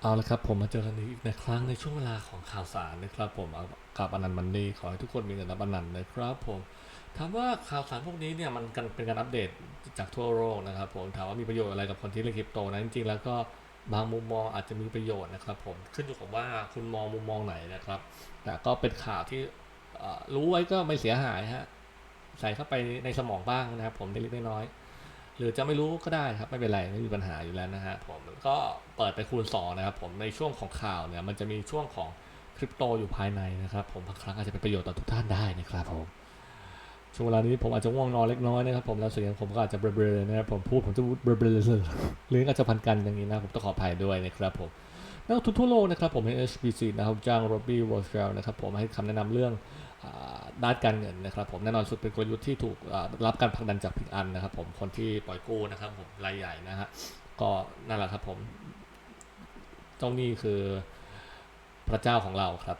เอาละครับผมมาเจอกันอีกในครั้งในช่วงเวลาของข่าวสารนะครับ ผมเอากับอนันต์มันนี่ขอให้ทุกคนมีเงินรับอนันต์นะครับผมถามว่าข่าวสารพวกนี้เนี่ยมันกันเป็นการอัปเดตจากทั่วโลกนะครับ ผมถามว่ามีประโยชน์อะไรกับคนที่เล่นคริปโตนะจริงๆแล้วก็บางมุมมองอาจจะมีประโยชน์นะครับผมขึ้นอยู่กับว่าคุณมองมุมมองไหนนะครับ แต่ก็เป็นข่าวที่รู้ไว้ก็ไม่เสียหายฮะใส่เข้าไปในสมองบ้างนะครับ ผมเล็กๆน้อยๆ หรือจะไม่รู้ก็ได้ครับไม่เป็นไรไม่มีปัญหาอยู่แล้วนะฮะผมก็เปิดไปคูณ2นะครับผมในช่วงของข่าวเนี่ยมันจะมีช่วงของคริปโตอยู่ภายในนะครับผมบางครั้งอาจจะเป็นประโยชน์ต่อทุกท่านได้นะครับผมช่วงเวลานี้ผมอาจจะง่วงนอนเล็กน้อยนะครับผมแล้วเสียงผมก็อาจจะเบลอๆนะครับผมพูดผมจะเบลอๆหรืออาจจะพันกันอย่างนี้นะผมต้องขออภัยด้วยนะครับผม นักทุนทั่วโลกนะครับผม HSBC นะครับจ้างโรบี้วอลเชลนะครับผมให้คำแนะนำเรื่องด้านการเงินนะครับผมแน่นอนสุดเป็นกลยุทธ์ที่ถูกรับการผลักดันจากพิกอันนะครับผมคนที่ปล่อยกู้นะครับผมรายใหญ่นะฮะก็นั่นแหละครับผมเจ้าหนี้คือพระเจ้าของเราครับ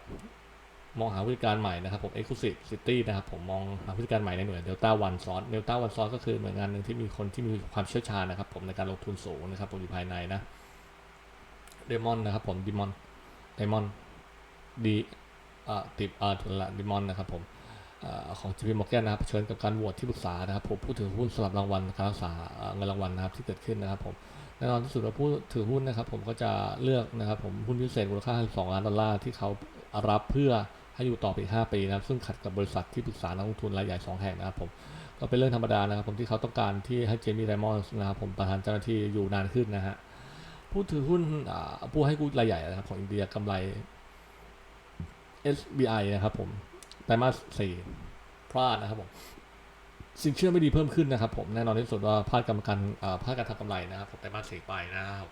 มองหาวิธีการใหม่นะครับผม Exclusive City นะครับผมมองหาวิธีการใหม่ในหน่วย Delta One ซ้อน Delta One ซ้อนก็คือหน่วยงานหนึ่งที่มีคนที่มีความเชี่ยวชาญนะครับผมในการลงทุนสูงนะครับผมอยู่ภายในนะ เดมอนนะครับผมดมอนเดมอนดีอ่าติดอ่าถุนละดมอนนะครับผมเอ่อของ JP Morgan นะครับเชิญกับการโหวตที่ปรึกษานะครับผมผู้ถือหุ้นสลับรางวัลการรักษาเงินรางวัลนะครับที่เกิดขึ้นนะครับผมแน่นอนที่สุดว่าผู้ถือหุ้นนะครับผมก็จะเลือกนะครับผมหุ้นพิเศษมูลค่า 2 ล้านดอลลาร์ที่เขารับเพื่อให้อยู่ต่อไปอีก5ปีนะครับซึ่งขัดกับบริษัทที่ปรึกษานักลงทุนรายใหญ่ 2 แห่งนะครับผมก็เป็นเรื่องธรรมดานะครับผมที่เขาต้องการที่ให้เจมี่ไดมอนด์นะครับผมประธานเจ้าหน้าที่อยู่นานขึ้นนะฮะ ผู้ถือหุ้นผู้ให้กู้รายใหญ่นะครับของอินเดียกำไร SBI นะครับผมไตรมาสสี่พลาดนะครับผมสินเชื่อไม่ดีเพิ่มขึ้นนะครับ ผมแน่นอนที่สุดว่าพลาดกรรมการพลาดการทำกำไรนะครับผมแต่มาสี่ไปนะครับ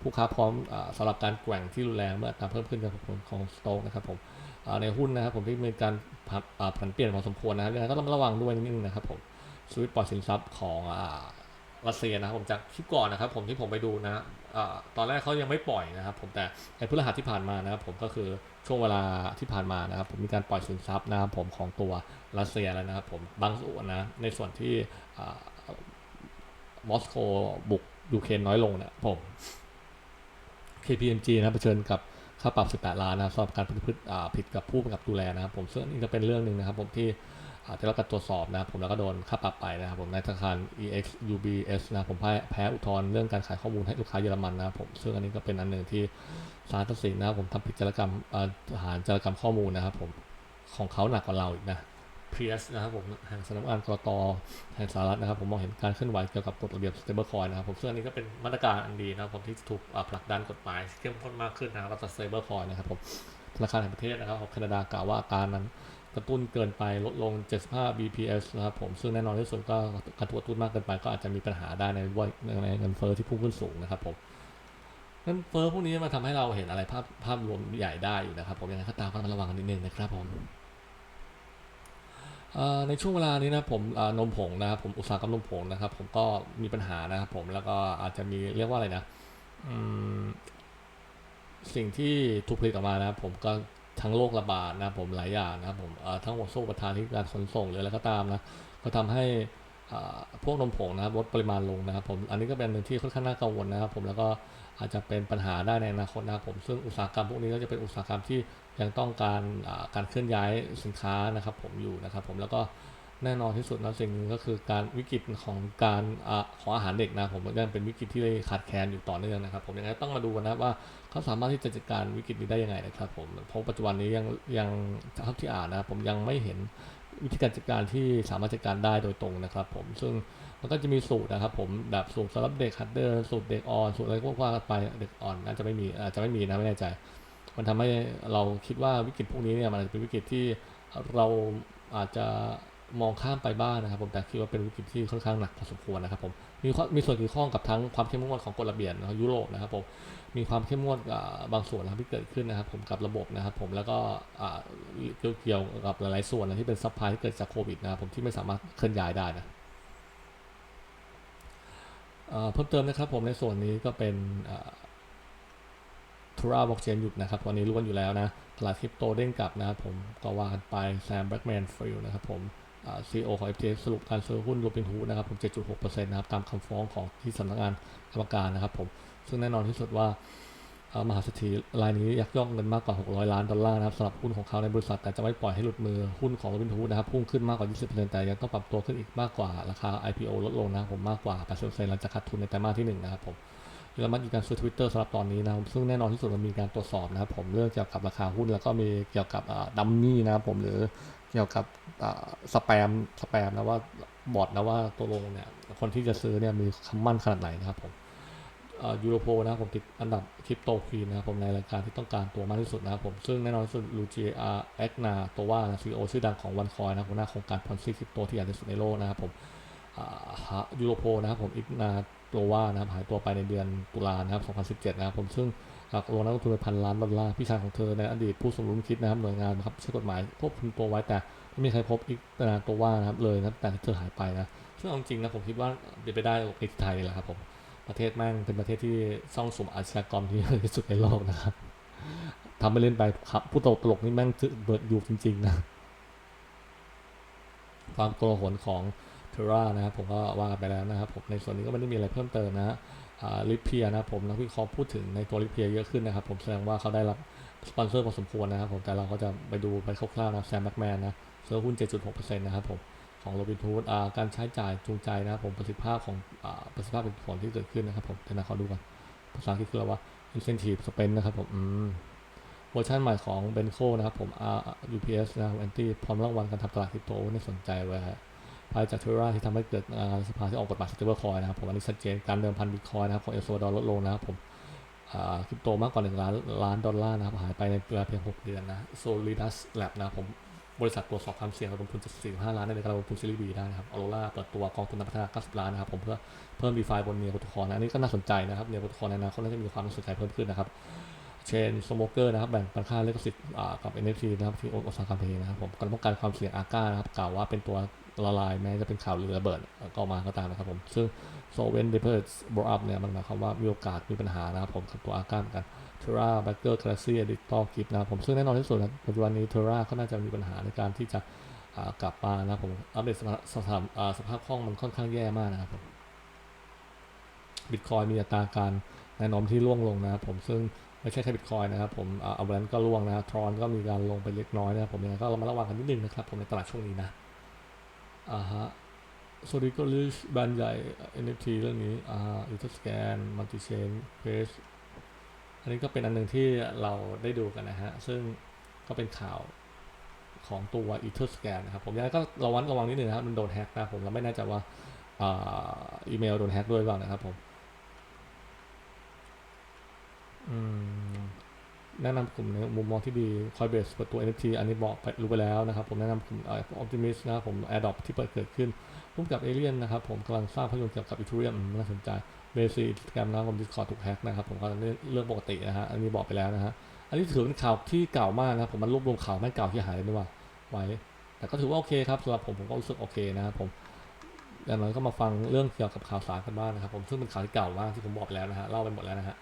ผู้ค้าพร้อมอสำหรับการแกว่งที่รุนแรงเมื่ออัตราเพิ่มขึ้นของของสโต๊กนะครับผมในหุ้นนะครับผมที่มีการผันเปลี่ยนพอสมควรนะครับยังไงก็ต้องระวังด้วยนิดนึงนะครับผมสวิตปล่อยสินทรัพย์ของอ รัสเซียนะครับผมจากคลิปก่อนนะครับผมที่ผมไปดูนะอตอนแรกเขายังไม่ปล่อยนะครับ ผมแต่ในพฤหัสที่ผ่านมานะครับ ผมก็คือช่วงเวลาที่ผ่านมานะครับ ผมมีการปล่อยสินทรัพย์นะครับผมของตัวรัสเซียแล้วนะครับ ผมบางส่วนนะในส่วนที่มอสโกบุกยูเครนน้อยลงเนี่ยผม KPMG นะเผชิญกับค่าปรับ 18 ล้านนะครับสำหรับการพฤติผิดกับผู้กำกับดูแลนะครับ ผมซึ่งนี่ก็เป็นเรื่องหนึ่งนะครับ ผมที่ ได้รับการตรวจสอบนะครับผมแล้วก็โดนค่าปรับไปนะครับผมในธนาคาร EX UBS นะผมแพ้แพ้อุทธรณ์เรื่องการขายข้อมูลให้ลูกค้าเยอรมันนะครับผมซึ่งอันนี้ก็เป็นอันหนึ่งที่ศาลตัดสินนะครับผมทำผิดจารกรรมอ่าฐานจารกรรมข้อมูลนะครับผมของเขาหนักกว่าเราอีกนะ PS นะครับผมแห่งสำนักงานกรตแห่งสหรัฐนะครับผมมองเห็นการเคลื่อนไหวเกี่ยวกับกฎระเบียบ stablecoin นะครับผมซึ่งอันนี้ก็เป็นมาตรการอันดีนะครับผมที่ถูกผลักดันกฎหมายเข้มข้นมากขึ้นนะครับกับ stablecoin นะครับผมธนาคารแห่งประเทศนะครับของแคนาดากล่าวว่าอาการนั้น ระตุ้นเกินไปลดลง 75 BPS นะครับผมซึ่งแน่นอนที่สุดก็การกระตุ้นมากเกินไป ก็อาจจะมีปัญหาได้ในวันในเงินเฟ้อที่พุ่งขึ้นสูงนะครับผมเงินเฟ้อพวกนี้มาทำให้เราเห็นอะไรภาพภาพรวมใหญ่ได้อยู่นะครับ ผมยังไงก็ตามก็ระวังกันนิดนึงนะครับผมในช่วงเวลานี้นะผมนมผงนะครับผมอุตสาหกรรมนมผงนะครับ ผมก็มีปัญหานะครับผมแล้วก็อาจจะมีเรียกว่าอะไรนะสิ่งที่ถูกผลิตออกมานะครับผมก็ ทั้งโรคระบาดนะผมหลายอย่างนะผมทั้งหมดโซ่ประทานที่การขนส่งหรืออะไรก็ตามนะก็ทำให้พวกนมผงนะครับลดปริมาณลงนะครับผมอันนี้ก็เป็นหนึ่งที่ค่อนข้างน่ากังวลนะครับผมแล้วก็อาจจะเป็นปัญหาได้ในอนาคตนะครับผมซึ่งอุตสาหกรรมพวกนี้ก็จะเป็นอุตสาหกรรมที่ยังต้องการการเคลื่อนย้ายสินค้านะครับผมอยู่นะครับผมแล้วก็ แน่นอนที่สุดนะสิ่งหนึ่งก็คือการวิกฤตของการอของอาหารเด็กนะผมยังเป็นวิกฤตที่ขาดแคลนอยู่ต่อเนื่องนะครับ ผมยังไงต้องมาดูนะว่าเขาสามารถที่จะจัดการวิกฤตนี้ได้ยังไงนะครับผมเพราะปัจจุบันนี้ยังยังเท่าที่อ่านนะผมยังไม่เห็นวิธีการจัดการที่สามารถจัดการได้โดยตรงนะครับ ผมซึ่งมันก็จะมีสูตรนะครับ ผมแบบสูตรสำหรับเด็กฮัดเดอร์สูตรเด็กอ่อนสูตรอะไรพวกว่ากันไปเด็กอ่อนน่าจะไม่มีอาจจะไม่มีนะไม่แน่ใจ มันทำให้เราคิดว่าวิกฤตพวกนี้เนี่ยมันจะเป็นวิกฤตที่เราอาจจะ มองข้ามไปบ้างนะครับผมแต่คิดว่าเป็นวิกฤตที่ค่อนข้างหนักพอสมควรนะครับผมมีมีส่วนเกี่ยวข้องกับทั้งความเข้มงวดของกฎระเบียบนะครับยุโรปนะครับผมมีความเข้มงวดบางส่วนนะครับที่เกิดขึ้นนะครับ ผมกับระบบนะครับ ผมแล้วก็เกี่ยวกับหลายๆส่วนนะที่เป็นซัพพลายที่เกิดจากโควิดนะครับผมที่ไม่สามารถเคลื่อนย้ายได้นะเพิ่มเติมนะครับผมในส่วนนี้ก็เป็นทูราบล็อกเชนหยุดนะครับวันนี้รู้กันอยู่แล้วนะ ตลาดคริปโตเด้งกลับนะครับผมก็ว่ากันไปแซมแบล็กแมนฟิลนะครับผม ซีโอของ FTX สรุปการซื้อหุ้นโรบินฮูดนะครับผม 7.6%นะครับตามคำฟ้องของที่สำนักงานกรรมการนะครับผม ซึ่งแน่นอนที่สุดว่ามหาเศรษฐีรายนี้ยักยอกเงินมากกว่า 600 ล้านดอลลาร์นะครับสำหรับหุ้นของเขาในบริษัทแต่จะไม่ปล่อยให้หลุดมือหุ้นของ Robinhood นะครับพุ่งขึ้นมากกว่า 20%แต่ยังต้องปรับตัวขึ้นอีกมากกว่าราคา IPO ลดลงนะผมมากกว่า 80%หลังจากขาดทุนในไตรมาสที่หนึ่งนะครับผมเยอรมันมีการซื้อ Twitter สำหรับตอนนี้นะครับซึ่งแน่นอนที่สุดมันมีการตรวจสอบนะครับผมเรื่องเกี่ยวกับราคาหุ้นแล้วก็มีเกี่ยวกับดัมมี่นะครับผมหรือ เกี่ยวกับสแปมสแปมนะว่าบอทนะว่าตัวลงเนี่ย คนที่จะซื้อเนี่ยมีคำมั่นขนาดไหนนะครับผมยูโรโพนะครับผมติดอันดับคริปโตควีนนะครับผมในรายการที่ต้องการตัวมากที่สุดนะครับผมซึ่งแน่นอนที่สุดลูจิอาเอ็กนาตัวว่าซีโอชื่อดังของวันคอยนะครับหัวหน้าโครงการพอนซีคริปโตที่ใหญ่ที่สุดในโลกนะครับผมยูโรโพนะครับผมอีกนาตัวว่านะครับหายตัวไปในเดือนตุลานะครับ 2017 นะครับผมซึ่ง หลักลงนักลงทุนไปพันล้านดอลลาร์พี่ชายของเธอในอดีตผู้สมรู้คิดนะครับหน่วยงานนะครับใช้กฎหมายควบคุมตัวไว้แต่ไม่มีใครพบอีกนาตัวว่านะครับเลยนะแต่เธอหายไปนะซึ่งเอาจริงนะผมคิดว่าเป็นไปได้ในไทยเลยแหละครับผมประเทศแม่งเป็นประเทศที่ซ่องสมอาชญากรที่เยอะที่สุดในโลกนะครับทำไปเล่นไปครับผู้ตลกตลกนี่แม่งเบิดอยู่จริงๆนะความโกลาหลของเทรานะครับผมก็ว่าไปแล้วนะครับผมในส่วนนี้ก็ไม่ได้มีอะไรเพิ่มเติมนะ ลิเพียนะผมนักวิเคราะห์พูดถึงในตัวลิเพียเยอะขึ้นนะครับ ผมแสดงว่าเขาได้รับสปอนเซอร์พอสมควรนะครับผมแต่เราก็จะไปดูไปคร่าวๆนะแซมแบ็กแมนนะซื้อหุ้น 7.6%นะครับผมของโรบินทูดการใช้จ่ายจูงใจนะครับผมประสิทธิภาพของอประสิทธิภาพเป็นผลที่เกิดขึ้นนะครับผมเดี๋ยวนะขอดูก่อนภาษาอังกฤษคืออะไรวะ incentive spend นะครับผมเวอร์ชันใหม่ของ b e n c o นะครับผม UPS นะครับแอนตี้พร้อมรางวัลการทำตลาดคริปโตน่าสนใจไว้ฮะ ภายจากเทราที่ทำให้เกิดสภาที่ออกกฎหมาย stable coin นะครับผมอันนี้ชัดเจนการเดิมพันบิตคอยนะครับของเอลซาวาดอร์ลดลงนะครับผมคริปโตมากกว่า 1 ล้านล้านดอลลาร์นะครับหายไปในเวลาเพียง 6 เดือนนะ Solidus Lab นะครับผมบริษัทตรวจสอบความเสี่ยงระดมทุน75 ล้านในการลงทุนซีรีส์บีได้นะครับออโรราเปิดตัวกองทุนนักพัฒนา 90 ล้านนะครับผมเพื่อเพิ่มดีฟาบนเนียโปรโตคอลนะอันนี้ก็น่าสนใจนะครับเนียโปรโตคอลในอนาคตน่าจะมีความน่าสนใจเพิ่มขึ้นนะครับเชนสโมเกอร์นะครับแบ่งปันค่าเลขสิทธิ์กับ NFT นะครับที่อุตสาหกรรมเพลงนะครับผมการป้องกันความเสี่ยงอาก้านะครับกล่าวว่าเป็นตัว ละลายแม้จะเป็นข่าวลือระเบิดก็มาก็ตามนะครับผม ซึ่งโซเวนเดเพิร์สบรอัพเนี่ยมันหมายความว่ามีโอกาสมีปัญหานะครับผมกับตัวอาก้าเหมือนกันเทราแบ็กเกอร์คลาสซี่ดิจิตอลกิฟนะครับผมซึ่งแน่นอนที่สุดนะปัจจุบันนี้เทราก็น่าจะมีปัญหาในการที่จะกลับมานะผมอัปเดตสภาพสภาพสภาพคล่องมันค่อนข้างแย่มากนะครับผมบิตคอยมีอัตราการแนะนำที่ร่วงลงนะครับผมซึ่งไม่ใช่แค่บิตคอยนะครับผมเอาแบรนก็ร่วงนะทรอนก็มีการลงไปเล็กน้อยนะครับผมยังไงก็เรามาระวังกันนิดนึงนะครับผมในตลาดช่วงนี้นะ อ่าฮะโซลิโกลิชแบรนด์ใหญ่ NFT เรื่องนี้อ่าอินเตอร์สแกนมัลติเชนเพสอันนี้ก็เป็นอันหนึ่งที่เราได้ดูกันนะฮะ ซึ่งก็เป็นข่าวของตัว Etherscan นะครับ ผมยังก็ระวังระวังนิดนึงนะครับ มันโดนแฮ็กนะผมเราไม่แน่ใจว่าอีเมลโดนแฮ็กด้วยหรือเปล่านะครับผม แนะนำกลุ่มในมุมมองที่ดี Coinbase เปิดตัว NFT อันนี้บอกไปรู้ไปแล้วนะครับ ผมแนะนำกลุ่ม Optimist นะครับผม Adopt ที่เปิดเกิดขึ้นร่วมกับ Alien นะครับ ผมกำลังสร้างภาพยนตร์เกี่ยวกับ Ethereum น่าสนใจเบสิกแกรมนะผมดิสคอร์ดถูกแฮ็กนะครับ ผมก็เรื่องปกตินะฮะอันนี้บอกไปแล้วนะฮะอันนี้ถือเป็นข่าวที่เก่ามากนะผมมันรวบรวมข่าวแม่งเก่าที่หายเลยนี่ว่าไว้ แต่ก็ถือว่าโอเคครับสำหรับผมผมก็รู้สึกโอเคนะครับผมอย่างน้อยก็มาฟังเรื่องเกี่ยวกับข่าวสารกันบ้างนะครับผมซึ่งเป็นข่าวที่เก่ามากที่ผมบอกไปแล้วนะฮะเล่าไปหมดแล้วนะฮะ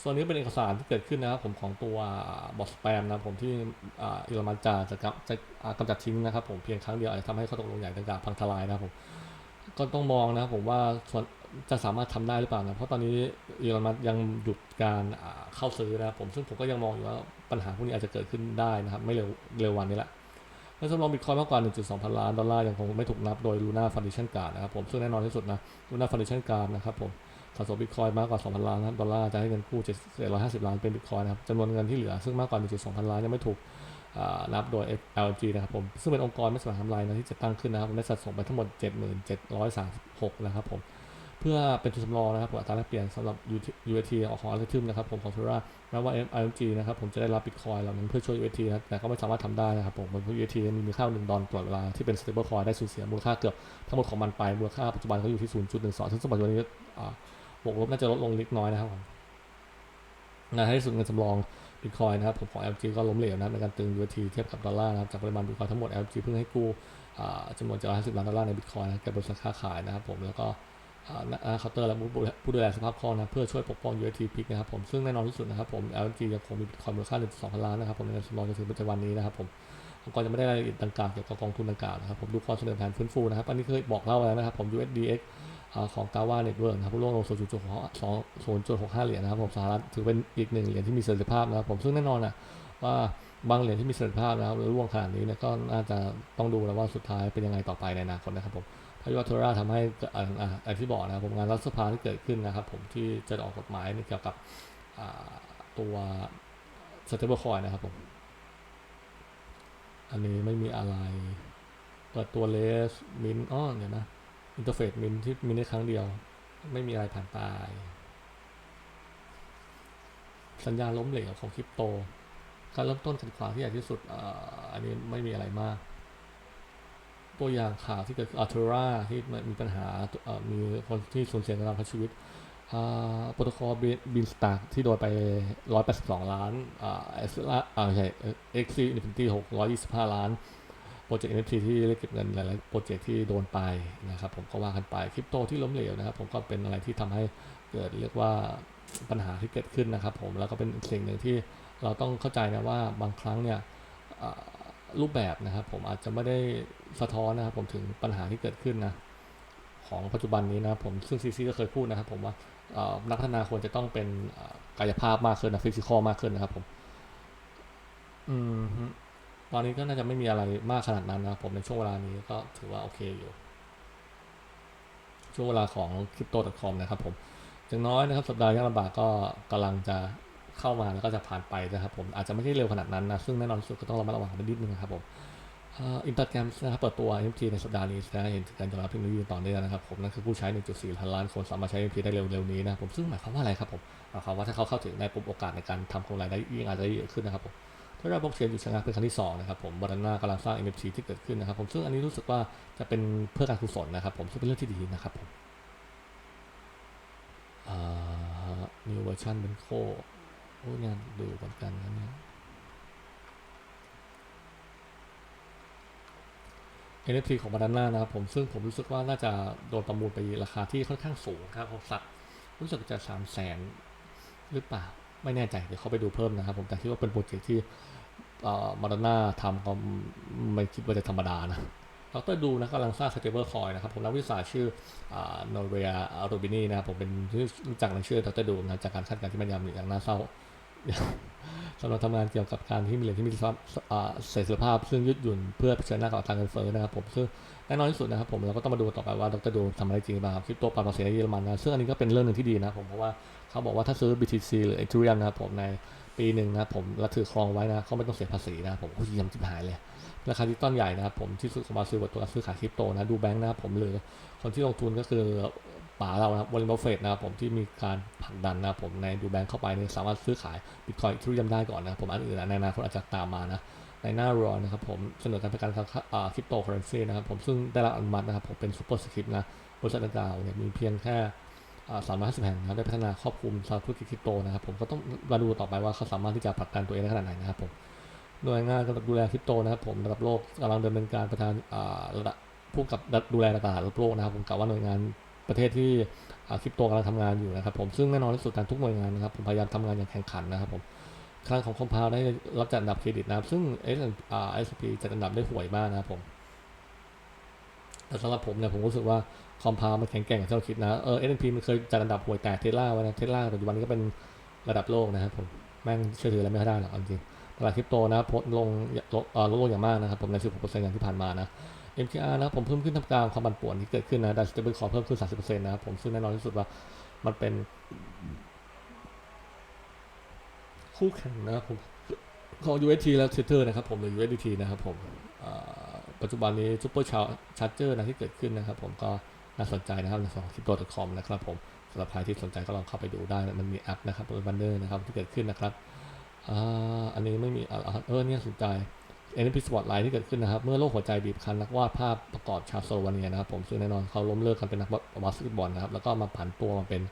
ส่วนนี้เป็นเอกสารที่เกิดขึ้นนะครับผมของตัวบอสแปมนะผมที่อิลมันจาจะจะกำจัดทิ้งนะครับผมเพียงครั้งเดียวอาจจะทำให้ข้อตกลงใหญ่ดังกล่าวพังทลายนะครับผมก็ต้องมองนะครับผมว่าส่วนจะสามารถทำได้หรือเปล่านะเพราะตอนนี้อีลอนมัสยังหยุดการเข้าซื้อนะครับผมซึ่งผมก็ยังมองอยู่ว่าปัญหาพวกนี้อาจจะเกิดขึ้นได้นะครับไม่เร็วเร็ววันนี้แหละและสำรองบิตคอยมากกว่า 1.2 พันล้านดอลลาร์ยังคงไม่ถูกนับโดย Luna Foundation Guard นะครับผมซึ่งแน่นอนที่สุดนะ Luna Foundation Guard นะครับผม สะสมบิตคอยมากกว่า 2,000 ล้านดอลลาร์จะให้เงินกู้750 ล้านเป็นบิตคอยนะครับจำนวนเงินที่เหลือซึ่งมากกว่า 1.2พันล้านยังไม่ถูกนับโดย LG นะครับผมซึ่งเป็นองค์กรไม่สมัครทำลายนะที่จะตั้งขึ้นนะครับผมได้สัดส่งไปทั้งหมด7736 นะครับผมเพื่อเป็นทุนสำรองนะครับอัตราแลกเปลี่ยนสำหรับ UST ออกของอัลกอริทึมนะครับผมของเทราแม้ว่า MIMG นะครับผมจะได้รับบิตคอยเหล่านั้นเพื่อช่วย UST นะแต่ก็ไม่สามารถทำได้นะครับผมเพราะ UST มีมูลค่าหนึ่งดอลตลอดเวลาที่เป็น stable coin ได้สูญเสียมูลค่าเกือบทั้งหมดของมันไปมูลค่าปัจจุบันเขาอยู่ที่ 0.12 ซึ่งสมบัติวันนี้ บวกลบน่าจะลดลงเล็กน้อยนะครับผมในที่สุดเงินสำรองบิตคอยนะครับผมของ LG ก็ล้มเหลวนะครับในการตึง UST เทียบกับดอลลาร์นะครับจากปริมาณบิตคอยทั้งหมด LG เพิ่งให้กู้จำนวน750ล้านดอลลาร์ในบิตคอยนะแก่บริษัทค้าขายนะครับผมแล้วก็เคาน์เตอร์และผู้ดูแลสภาพคล่องนะเพื่อช่วยปกป้อง UST พิกนะครับผมซึ่งแน่นอนที่สุดนะครับผม LG ยังคงมีบิตคอยมูลค่า1.2พันล้านนะครับผมในสำรองจนถึงปัจจุบันนี้นะครับผมองค์กรยังไม่ได้รายละเอียดดังกล่าวเกี่ยวกับกองทุนดังกล่าวนะครับผมดูความเสนอแผนฟื้นฟูนะครับอันนี้เคยบอกเล่าแล้วนะครับผม USDX ของกาวาเน็ตเวิร์กนะครับร่วงลง0.65เหรียญนะครับผมสหรัฐถือเป็นอีกหนึ่งเหรียญที่มีเสถียรภาพนะครับผมซึ่งแน่นอนนะว่าบางเหรียญที่มีเสถียรภาพนะครับร่วงขนาดนี้เนี่ยก็น่าจะต้องดูแล้วว่าสุดท้ายเป็นยังไงต่อไปในอนาคตนะครับผมถ้าว่าโทราทำให้อ่าอ่าที่บอกนะครับผมงานรัฐสภาที่เกิดขึ้นนะครับผมที่จะออกกฎหมายเกี่ยวกับตัวสเตเบิลคอยนะครับผม อันนี้ไม่มีอะไรเปิดตัวเลสมินอ้อเดี๋ยวนะ อินเทอร์เฟซมินที่มินได้ครั้งเดียว ไม่มีอะไรผ่านไป สัญญาล้มเหลวของคริปโต การเริ่มต้นขัดขวางที่ใหญ่ที่สุดอ,อันนี้ไม่มีอะไรมาก ตัวอย่างข่าวที่เกิดอัลเทอร่าที่มีปัญหามีคนที่สูญเสียการทั้งชีวิตโปรโตคอลบินสตาร์ที่โดนไป 182 ล้านอ่าเอสอ่าไม่ใช่เอ็กซีอินฟินิตี้625 ล้าน รเจกต์ NFT ที่เรียกเก็บเงินหลายๆโปรเจกต์ที่โดนไปนะครับผมก็ว่ากันไปคริปโตที่ล้มเหลวนะครับผมก็เป็นอะไรที่ทำให้เกิดเรียกว่าปัญหาที่เกิดขึ้นนะครับผมแล้วก็เป็นสิ่งหนึ่งที่เราต้องเข้าใจนะว่าบางครั้งเนี่ยรูปแบบนะครับผมอาจจะไม่ได้สะท้อนนะครับผมถึงปัญหาที่เกิดขึ้นนะของปัจจุบันนี้นะครับผมซึ่งซีซีก็เคยพูดนะครับผมว่านักพัฒนาควรจะต้องเป็นกายภาพมากขึ้นนะฟิสิกอลมากขึ้นนะครับผม อืม ตอนนี้ก็น่าจะไม่มีอะไรมากขนาดนั้นนะครับผมในช่วงเวลานี้ก็ถือว่าโอเคอยู่ ช่วงเวลาของ crypto.com นะครับผมอย่างน้อยนะครับสัปดาห์ยากลำบากก็กำลังจะเข้ามาแล้วก็จะผ่านไปนะครับผมอาจจะไม่ได้เร็วขนาดนั้นนะซึ่งแน่นอนที่สุดก็ต้องระมัดระวังกันนิดนึงครับผมอินสตาแกรมนะครับเปิดตัว NFT ในสัปดาห์นี้แสดงให้เห็นการยอมรับเทคโนโลยีต่อเนื่องนะครับผมนั่นคือผู้ใช้ 1.4ล้านล้านคนสามารถใช้ NFT ได้เร็วๆนี้นะผมซึ่งหมายความว่าอะไรครับผมหมายความว่าถ้าเขาเข้าถึงในปุ๊บโอกาสในการทำกำไรได้ยิ่งอาจจะเยอะขึ้นนะครับผม ถ้าเราบล็อกเชนอยู่ชะงักเป็นครั้งที่2นะครับผมบาร์นากำลังสร้าง NFT ที่เกิดขึ้นนะครับผมซึ่งอันนี้รู้สึกว่าจะเป็นเพื่อการกุศลนะครับผมซึ่งเป็นเรื่องที่ดีนะครับผมอ่า new version เป็นโคโอ้ยงานดูเหมือนกันนะเนี่ย NFT ของบาร์นานะครับผมซึ่งผมรู้สึกว่าน่าจะโดนประมูลไปราคาที่ค่อนข้างสูงครับผมสักรู้สึกจะสามแสนหรือเปล่า ไม่แน่ใจเดี๋ยวเขาไปดูเพิ่มนะครับผมแต่คิดว่าเป็นโปรเจกต์ที่มาดอนน่าทำก็ไม่คิดว่าจะธรรมดานะดรดูนะกำลังสร้างสเตเบิลคอยนะครับผมนักวิชาชื่อนอร์เวียโรบินีนะครับผมเป็นรู้จักในชื่อดรดูนะจากการคาดการณ์ที่มันยำอย่างน่าเศร้า สำหรับทำงานเกี่ยวกับการที่มีเหรียญที่มีเสถียรภาพ ซึ่งยืดหยุ่นเพื่อเผชิญหน้ากับอัตราเงินเฟ้อนะครับผมซึ่งแน่นอนที่สุดนะครับผมเราก็ต้องมาดูต่อไปว่าดรดูทำอะไรจริงบ้างครับคริปโตปรับภาษีในเยอรมันนะซึ่งอันนี้ก็เป็นเรื่องหนึ่งที่ดีนะผมเพราะว่าเขาบอกว่าถ้าซื้อ BTC หรือ Ethereum นะครับผมในปีหนึ่งนะผมแล้วถือครองไว้นะเขาไม่ต้องเสียภาษีนะผมโอ้ยยำจิบหายเลยราคาที่ต้นใหญ่นะครับผมที่สุดของมาซื้อบทตัวการซื้อขายคริปโตนะดูแบงค์นะครับผมหรือคนที่ลงทุนก็คือ ป๋าเรานะครับวอลเลนบัฟเฟตนะครับผมที่มีการผลักดันนะครับผมในดูแบงค์เข้าไปเนี่ยสามารถซื้อขายบิตคอยทุเรียมได้ก่อนนะผมอันอื่นในอนาคตอาจจะตามมานะในหน้ารอนะครับผมเสนอการประกันคริปโตเคอเรนซีนะครับผมซึ่งได้รับอนุมัตินะครับผมเป็นซูเปอร์สคริปต์นะบริษัทดังกล่าวเนี่ยมีเพียงแค่สามร้อยห้าสิบแห่งนะได้พัฒนาครอบคลุมธุรกิจคริปโตนะครับผมก็ต้องมาดูต่อไปว่าเขาสามารถที่จะผลักดันตัวเองได้ขนาดไหนนะครับผมหน่วยงานกำกับดูแลคริปโตนะครับผมระดับโลกกำลังดำเนินการประธานระดับผู้กับดูแลตลาดระดับโลกนะครับผมกล่าวว่าหน่วยงาน ประเทศที่คริปโตกำลังทำงานอยู่นะครับผมซึ่งแน่นอนที่สุดการทุกหน่วยงานนะครับผมพยายามทำงานอย่างแข่งขันนะครับผมครั้งของคอมพาวได้รับจัดอันดับเครดิตนะครับ ซึ่งเอสอ่าเอสพีจัดอันดับได้ห่วยมากนะครับผมแต่สำหรับผมเนี่ยผมรู้สึกว่าคอมพาวมันแข็งแกร่งอย่าที่เราคิดนะเออเอสพีมันเคยจัดอันดับห่วยแต่เทสลาไว้นะเทสลาปัจจุบันนี้ก็เป็นระดับโลกนะครับผมแม่งเชื่อถืออะไรไม่ได้หรอกจริงตลาดคริปโตนะครับลงลดลดลงอย่างมากนะครับผมใน 16%อย่างที่ผ่านมานะ MKR นะครับผมเพิ่มขึ้นทำกลางความปั่นป่วนที่เกิดขึ้นนะดัชเบิลคอเพิ่มขึ้น 30%นะครับผมซึ่งแน่นอนที่สุดว่ามันเป็น คู่แข่งนะครับผมของ UST และ Tether นะครับผมหรือ USDT นะครับผมปัจจุบันนี้ Super Charger นะที่เกิดขึ้นนะครับ ผมก็น่าสนใจนะครับในส่วนของ crypto.com นะครับผมสำหรับใครที่สนใจก็ลองเข้าไปดูได้มันมีแอปนะครับเป็นบันเดอร์นะครับที่เกิดขึ้นนะครับอันนี้ไม่มีเออเนี่ยสนใจ NFT Spotlight ที่เกิดขึ้นนะครับ เมื่อโลกหัวใจบีบคั้นนักวาดภาพประกอบชาวโซโลวาเนียนะครับผมซึ่งแน่นอนเขาล้มเลิกกันเป็นนักบาสเกตบอลนะครับ แล้วก็มาผันตัวมาเป็น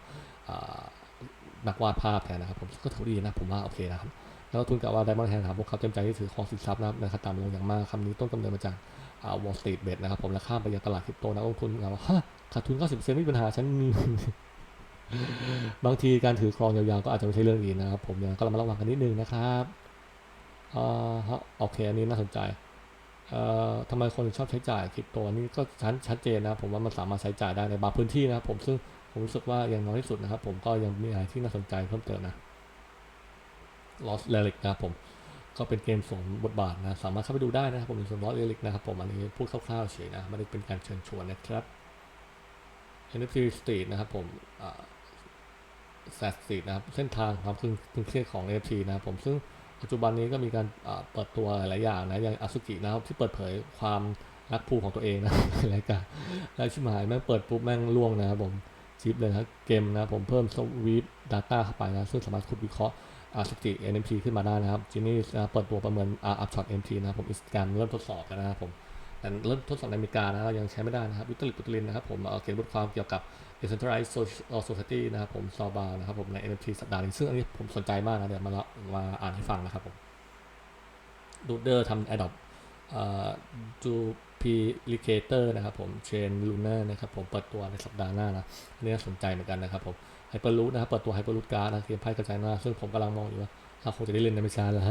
นักวาดภาพแทนนะครับผมก็ถือดีนะผมว่าโอเคนะครับแล้วทุนกับว่าไดมอนด์แทนครับพวกเขาเต็มใจที่ถือครองสินทรัพย์นะครับนะครับต่ำลงอย่างมากคำนี้ต้นกำเนิดมาจากวอลสตรีทเบดนะครับผมและข้ามไปยังตลาดคริปโตนักลงทุนครับว่าขาดทุน 90%ไม่มีปัญหาฉันมีบางทีการถือครองยาวๆก็อาจจะไม่ใช่เรื่องดีนะครับผมยังก็ระมัดระวังกันนิดนึงนะครับ อ่าโอเค อันนี้น่าสนใจเอ่อทำไมคนชอบใช้จ่ายคริปโตอันนี้ก็ชัดชัดเจนนะผมว่ามันสามารถใช้จ่ายได้ในบางพื้นที่นะครับผมซึ่งผมรู้สึกว่าอย่างน้อยที่สุดนะครับ ผมก็ยังมีอะไรที่น่าสนใจเพิ่มเติมนะ Lost Relic นะครับผมก็เป็นเกมสมบทบาทนะสามารถเข้าไปดูได้นะครับผมในส่วน Lost Relic นะครับผมอันนี้พูดคร่าวๆเฉยนะไม่ได้เป็นการเชิญชวนนะครับ NFT Street นะครับผมแซดสตรีทนะครับเส้นทางความคลึงคลึงเครียดของ NFT นะครับผมซึ่ง ปัจจุบันนี้ก็มีการเปิดตัวหลายอย่างนะอย่างอาสุกินะครับที่เปิดเผยความรักภูของตัวเองนะรายการแล้วชิมหายแม่งเปิดปุ๊บแม่งล่วงนะครับผมชิปเลยนะเกมนะผมเพิ่มสวีป Data เข้าไปนะซึ่งสามารถคุดวิเคราะห์อาสุกิเอ็นเอ็มซีขึ้นมาได้นะครับจีนี่เปิดตัวประเมินอาอัพช็อต NFT นะครับผมอิสการเริ่มทดสอบแล้วนะครับผม แต่เริ่มทดสอบในอเมริกานะเรายังใช้ไม่ได้นะครับวิตาลิปุตลินนะครับผมเอ่อเขียนบทความเกี่ยวกับ Decentralized Social- Society นะครับผมซอบานะครับผมใน NFT สัปดาห์นี้ซึ่งอันนี้ผมสนใจมากนะเดี๋ยวมาละมาอ่านให้ฟังนะครับผมดูเดอร์ทำ Adopt จูพีลิเคเตอร์นะครับผมเชนลูน่านะครับผมเปิดตัวในสัปดาห์หน้านะอันนี้สนใจเหมือนกันนะครับผมไฮเปอร์ลูนะครับเปิดตัวไฮเปอร์ลูการ์ดนะเกมไพ่กระจายหน้าซึ่งผมกำลังมองอยู่ว่าเราคงจะได้เล่นในไม่ช้าแล้ว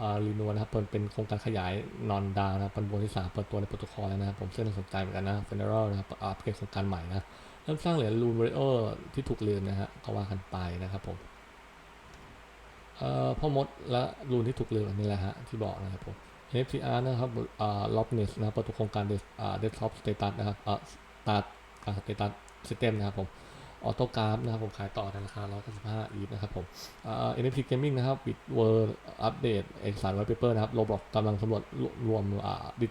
อ่าลีนัวนะครับเปิดเป็นโครงการขยายนอนดาวนะครับปันบนที่สามเปิดตัวในโปรโตคอลแล้วนะครับผมซึ่งน่าสนใจเหมือนกันนะเฟเนอรัลนะครับอ่าเป็นโครงการใหม่นะเริ่มสร้างเหรียญลูนเรโอที่ถูกลืมนะฮะก็ว่ากันไปนะครับผมเอ่อพ่อมดและลูนที่ถูกลืมอันนี้แหละฮะที่บอกนะครับผม NFTR นะครับอ่าล็อบเนสนะครับเปิดตัวโครงการเดสอ่าเดสท็อปสเตตัสนะครับอ่าสตาร์ทการสเตตัสซิสเต็มนะครับผม ออโต้กราฟนะครับผมขายต่อในราคา 195อีทนะครับผมเอ่า NFT Gaming นะครับบิตเวอร์อัปเดตเอกสารไวท์เปเปอร์นะครับโรบอกกำลังสำรวจรวบรวมดิ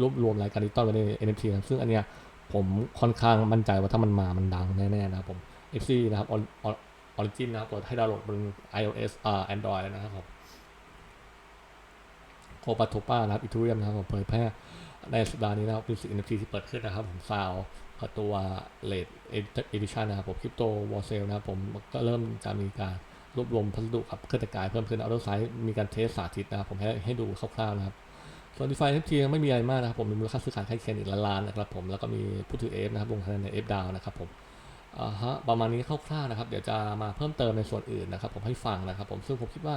รวบรวมรายการดิจิตอลไว้ใน NFT นะครับซึ่งอันเนี้ยผมค่อนข้างมั่นใจว่าถ้ามันมามันดังแน่ๆนะครับผม FC นะครับออริจินนะครับเปิดให้ดาวน์โหลดบน iOS อ่า Android นะครับผมโคปาโทปานะครับอีทูเรียมนะครับผมเผยแพร่ ในสัปดาห์นี้นะครับเป็นสิ่ง NFT ที่เปิดขึ้นนะครับผมซาวตัวเลดเอดิชันนะครับผมคริปโตวอลเซลนะครับผมก็เริ่มจะมีการรวบรวมพัสดุครับเคลื่อนแต่กายเพิ่มขึ้นเอาไซต์มีการเทสสาธิตนะครับผมให้ให้ดูคร่าวๆนะครับส่วน DeFi NFT ยังไม่มีอะไรมากนะครับผมมีมูลค่าซื้อขายใกล้เคียงอีกล้านนะครับผมแล้วก็มีผู้ถือ F นะครับลงคะแนนใน F ดาวนะครับผมอ่าฮะประมาณนี้คร่าวๆนะครับ เดี๋ยวจะมาเพิ่มเติมในส่วนอื่นนะครับ ผมให้ฟังนะครับ ผมซึ่งผมคิดว่า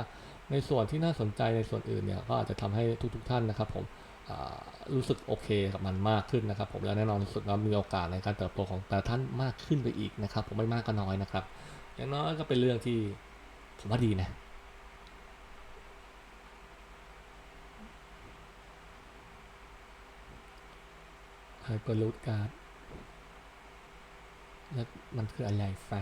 ในส่วนที่น่าสนใจในส่วนอื่นเนี่ยก็อาจจะทำให้ทุก ๆ ท่านนะครับ ผมอ รู้สึกโอเคกับมันมากขึ้นนะครับ ผมและแน่นอนที่สุดว่ามีโอกาสในการเติบโตของแต่ละท่านมากขึ้นไปอีกนะครับ ผมไม่มากก็น้อยนะครับ อย่างน้อยก็เป็นเรื่องที่ผมว่าดีนะไฮเปอร์ลูดการ์ดแล้วมันคืออะไรฟ้า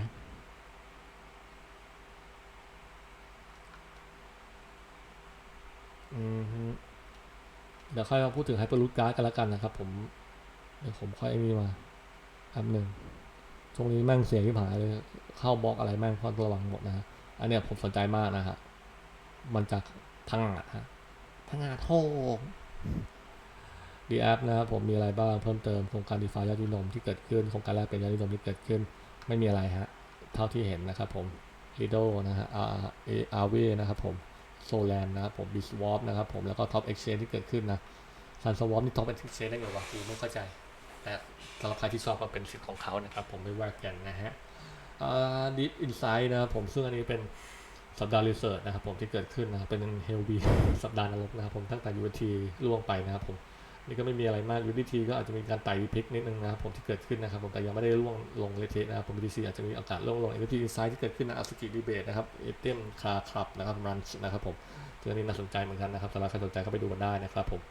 อืมฮึ เดี๋ยวค่อยมาพูดถึงไฮเปอร์ลูดการ์ดกันล้วกันนะครับ ผม เดี๋ยวผมค่อยไอ้นี่มาแป๊บหนึ่งช่วงนี้แม่งเสียงที่หายเลยเข้าบล็อกอะไรแม่งต้องระวังหมดนะฮะอันเนี้ยผมสนใจมากนะฮะมันจากพังงาฮะพังงาดโฮดีแอปนะครับผมมีอะไรบ้างเพิ่มเติมโครงการดีฟายอดนิยมที่เกิดขึ้นโครงการแรกเป็นยอดนิยมที่เกิดขึ้น ไม่มีอะไรฮะ เท่าที่เห็นนะครับผม Lido นะฮะ R R V นะครับผม โซแลนนะครับผมบิสวอปนะครับผมแล้วก็ท็อปเอ็กซ์เชนที่เกิดขึ้นนะซันสวอปนี่ท็อปเอ็กซ์เชนได้ไงวะกูไม่เข้าใจแต่สำหรับใครที่ชอบก็เป็นสิทธิ์ของเขานะครับผมไม่ว่ากันนะฮะดิฟอินไซด์นะครับผมซึ่งอันนี้เป็นสัปดาห์รีเสิร์ชนะครับผมที่เกิดขึ้นนะครับเป็นเฮลวีสัปดาห์นรกนะครับผมตั้งแต่ยูเอทีล่วงไปนะครับผม นี่ก็ไม่มีอะไรมาก UT ก็อาจจะมีการไต่วิพิกนิดนึงนะครับผมที่เกิดขึ้นนะครับผมแต่ยังไม่ได้ล่วงลงเลเทนะครับผม BTC อาจจะมีโอกาสล่วงลง NFT Insight ที่เกิดขึ้นนะอาสกิดีเบตนะครับเอเทมคาคลับนะครับรันนะครับผมซึ่งอันนี้น่าสนใจเหมือนกันนะครับสำหรับใครสนใจก็ไปดูกันได้นะครับผม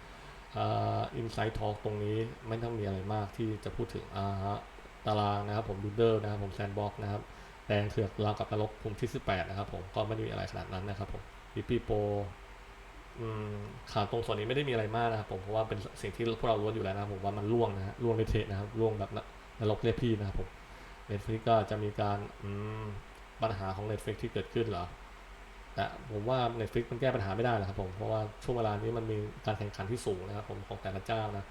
อินไซต์ทอ k ตรงนี้ไม่ต้องมีอะไรมากที่จะพูดถึงอ่าฮะตารางนะครับผมดูเดอร์นะครับผมแซนบ็อกนะครับแดงเถือกราวกับนรกภูมิที่ 18 นะครับผมก็ไม่ได้มีอะไรขนาดนั้นนะครับผมปีปีโป ขาตรงส่วนนี้ไม่ได้มีอะไรมากนะครับผมเพราะว่าเป็นสิ่งที่พวกเรารู้อยู่แล้วนะครับผมว่ามันล่วงนะฮะล่วงในเทะนะครับล่วงแบบนรกเรียบพี่นะครับผมเน็ตฟลิกก็จะมีการอืมปัญหาของ Netflix ที่เกิดขึ้นเหรอแต่ผมว่า Netflix มันแก้ปัญหาไม่ได้หรอกครับผมเพราะว่าช่วงเวลานี้มันมีการแข่งขันที่สูงนะครับผมของแต่ละเจ้านะ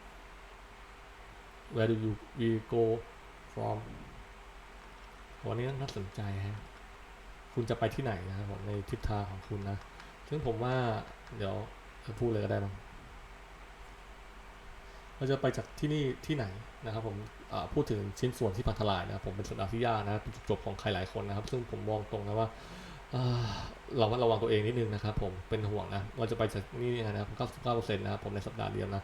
Where do you we go from วันนี้น่าสนใจฮะคุณจะไปที่ไหนนะครับผมในทิศทางของคุณนะ ซึ่งผมว่าเดี๋ยวพูดเลยก็ได้บ้งเราจะไปจากที่นี่ที่ไหนนะครับผมพูดถึงชิ้นส่วนที่พังทลายนะครับผมเป็นสัปดาห์ที่ยากนะเป็นจุดจบของใครหลายคนนะครับ ซึ่งผมมองตรงนะว่าเราว่าระวังตัวเองนิดนึงนะครับผมเป็นห่วงนะเราจะไปจากนี่นะครับ99%นะครับผมในสัปดาห์เดียวนะ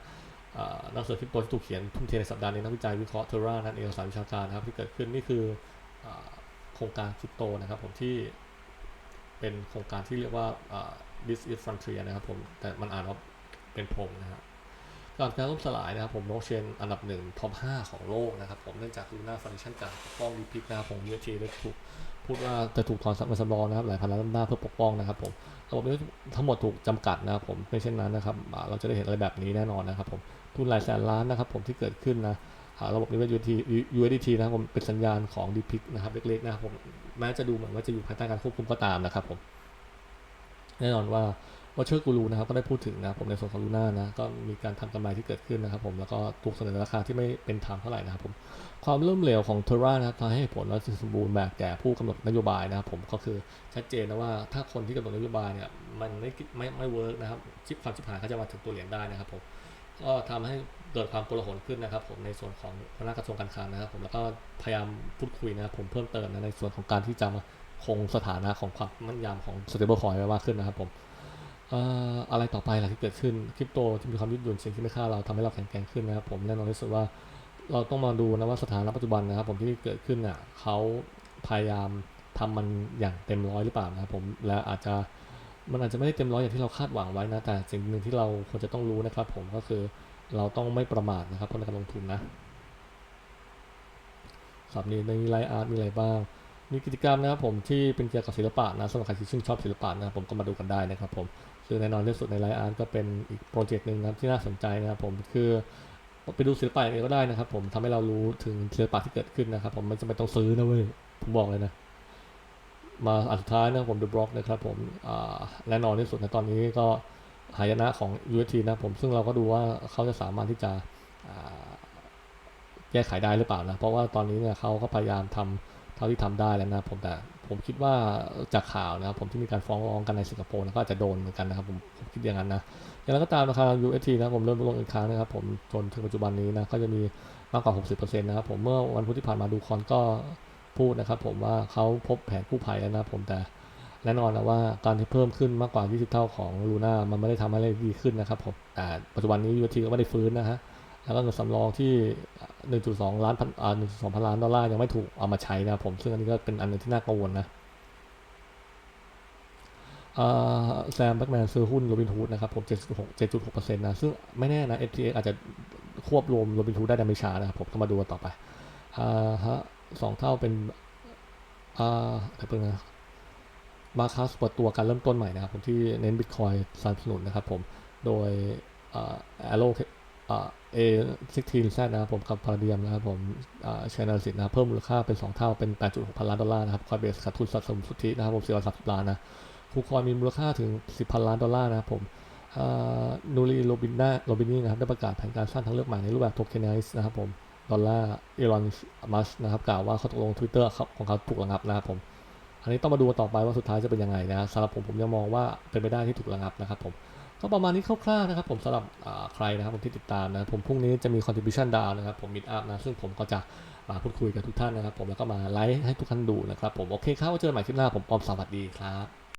นังสือคริปโตที่ถูกเขียนทุ่มเทในสัปดาห์นี้นักวิจัยวิเคราะห์เทอร่านั่นเองสารวิชาการนะครับที่เกิดขึ้นนี่คือโครงการคริปโตนะครับผมที่เป็นโครงการที่เรียกว่า this is frontier นะครับผม แต่มันอ่านว่าเป็นพรมนะครับก่อนการล่มสลายนะครับผมโนเชนอันดับหนึ่งท็อป5ของโลกนะครับผมเนื่องจากลูน่าฟันดิชันการปกป้องดีพิกนะครับผม UST ได้ถูกพูดว่าจะถูกถอนสมาสำรองนะครับหลายพันล้านดอลลาร์เพื่อปกป้องนะครับผมระบบนี้ทั้งหมดถูกจำกัดนะครับผมไม่เช่นนั้นนะครับเราจะได้เห็นอะไรแบบนี้แน่นอนนะครับผมทุนหลายแสนล้านนะครับผมที่เกิดขึ้นนะระบบนี้เป็น USDT UDT นะครับผมเป็นสัญญาณของ d p i c นะครับเล็กๆนะครับผมแม้จะดูเหมือนว่าจะอยู่ภายใต้การควบคุมก็ตามนะครับผม แน่นอนว่าว่าเชอร์กูรูนะครับก็ได้พูดถึงนะผมในส่วนของลูน่านะก็มีการทำกำไรที่เกิดขึ้นนะครับผมแล้วก็ถูกเสนอราคาที่ไม่เป็นธรรมเท่าไหร่นะครับผมความล้มเหลวของเทรานะครับทำให้ผลและสมบูรณ์แบบแก่ผู้กำหนดนโยบายนะครับผมก็คือชัดเจนนะว่าถ้าคนที่กำหนดนโยบายเนี่ยมันไม่ไม่ไม่เวิร์กนะครับชิปความชิบหายก็จะมาถึงตัวเหรียญได้นะครับผมก็ทำให้เกิดความโกลาหลขึ้นนะครับผมในส่วนของคณะกระทรวงการคลังนะครับผมแล้วก็พยายามพูดคุยนะครับผมเพิ่มเติมนะในส่วนของการที่จะมา คงสถานะของความมั่นยำของ stable coin ไว้มากขึ้นนะครับผมอะไรต่อไปล่ะที่เกิดขึ้นคริปโตที่มีความยืดหยุ่นสิ่งที่ไม่ค่าเราทำให้เราแข็งแกร่งขึ้นนะครับผมแน่นอนที่สุดว่าเราต้องมาดูนะว่าสถานะปัจจุบันนะครับผมที่เกิดขึ้นอะเขาพยายามทำมันอย่างเต็มร้อยหรือเปล่านะครับผมและอาจจะมันอาจจะไม่ได้เต็มร้อยอย่างที่เราคาดหวังไว้นะแต่สิ่งหนึ่งที่เราควรจะต้องรู้นะครับ ผมก็คือเราต้องไม่ประมาทนะครับเพราะในการลงทุนนะสับนี้ในไลอาร์ตมีอะไรบ้าง มีกิจกรรมนะครับผมที่เป็นเกี่ยวกับศิลปะนะสำหรับใครที่ชื่นชอบศิลปะนะครับผมก็มาดูกันได้นะครับผมซึ่งแน่นอนที่สุดในไลน์อาร์ตก็เป็นอีกโปรเจกต์หนึ่งนะครับที่น่าสนใจนะครับผมคือไปดูศิลปะเองก็ได้นะครับ ผมทำให้เรารู้ถึงศิลปะที่เกิดขึ้นนะครับผมไม่จำเป็นต้องซื้อนะเว้ยผมบอกเลยนะ มาอันสุดท้ายนะผม The Block นะครับผมแน่นอนที่สุดในตอนนี้ก็หายนะของ UST นะครับผมซึ่งเราก็ดูว่าเขาจะสามารถที่จะแก้ไขได้หรือเปล่านะ เพราะว่าตอนนี้เนี่ยเขาก็พยายามทำเท่าที่ทำได้แล้วนะผมแต่ผมคิดว่าจากข่าวนะครับผมที่มีการฟ้องร้องกันในสิงคโปร์นะก็อาจจะโดนเหมือนกันนะครับผมผมคิดอย่างนั้นนะอย่างไรก็ตามราคา UST นะผมเริ่มลงอีกครั้งนะครับผมจนถึงปัจจุบันนี้นะก็จะมีมากกว่า 60%นะครับผมเมื่อวันพุธที่ผ่านมาดูคอนก็พูดนะครับผมว่าเขาพบแผนกู้ภัยแล้วนะผมแต่แน่นอนนะว่าการที่เพิ่มขึ้นมากกว่า 20 เท่าของลูน่ามันไม่ได้ทำให้อะไรดีขึ้นนะครับผมแต่ปัจจุบันนี้ UST ก็ไม่ได้ฟื้นนะฮะ แล้วก็เงินสำรองที่ 1.2 ล้านพันอ่า1.2 พันล้านดอลลาร์ยังไม่ถูกเอามาใช้นะผม ซึ่งอันนี้ก็เป็นอันหนึงที่น่ากังวลนะแซมแบ็กแมนซื้อหุ้นโรบิน o ูดนะครับ ผม7.6 7.6%นะ ซึ่งไม่แน่นะ FTX อาจจะควบรวมโรบิน o ูดได้ในไม่ช้านะครับ ผมต้องมาดูกันต่อไปอ่าฮะสองเท่าเป็นอ่าเดี๋ยวเพิ่งนะมาคัสเปิดตัวการเริ่มต้นใหม่นะครับ ผมที่เน้นบิตคอยสนับสนุนนะครับผม โดยอ่า Arrow เอ่า A 16 Z นะครับผมกับพาราเดียมนะครับผมอ่าชนลสิทธิ์นะเพิ่มมูลค่าเป็น 2 เท่าเป็น 8.6 พันล้านดอลลาร์นะครับคอยเบสขาดทุนสะสมสุทธินะครับผม430ล้านนะคูคอยมีมูลค่าถึง 10 พันล้านดอลลาร์นะครับผมนูรีโรบินดาโรบินี่นะครับได้ประกาศแผนการสร้างทางเลือกใหม่ในรูปแบบโทเคนไนซ์นะครับผมดอลลาร์เอลอนมัสนะครับกล่าวว่าเขาตกลง Twitter ของเขาถูกระงับนะครับผมอันนี้ต้องมาดูต่อไปว่าสุดท้ายจะเป็นยังไงนะสำหรับผมผมยังมองว่าเป็นไปได้ที่ถูกระงับนะครับผม ก็ประมาณนี้คร่าวๆนะครับผมสำหรับใครนะครับผมที่ติดตามนะผมพรุ่งนี้จะมี contribution down นะครับผม meet up นะซึ่งผมก็จะมาพูดคุยกับทุกท่านนะครับผมแล้วก็มาไลฟ์ให้ทุกท่านดูนะครับผมโอเคครับไว้เจอกันใหม่คลิปหน้าผมปอมสวัสดีครับ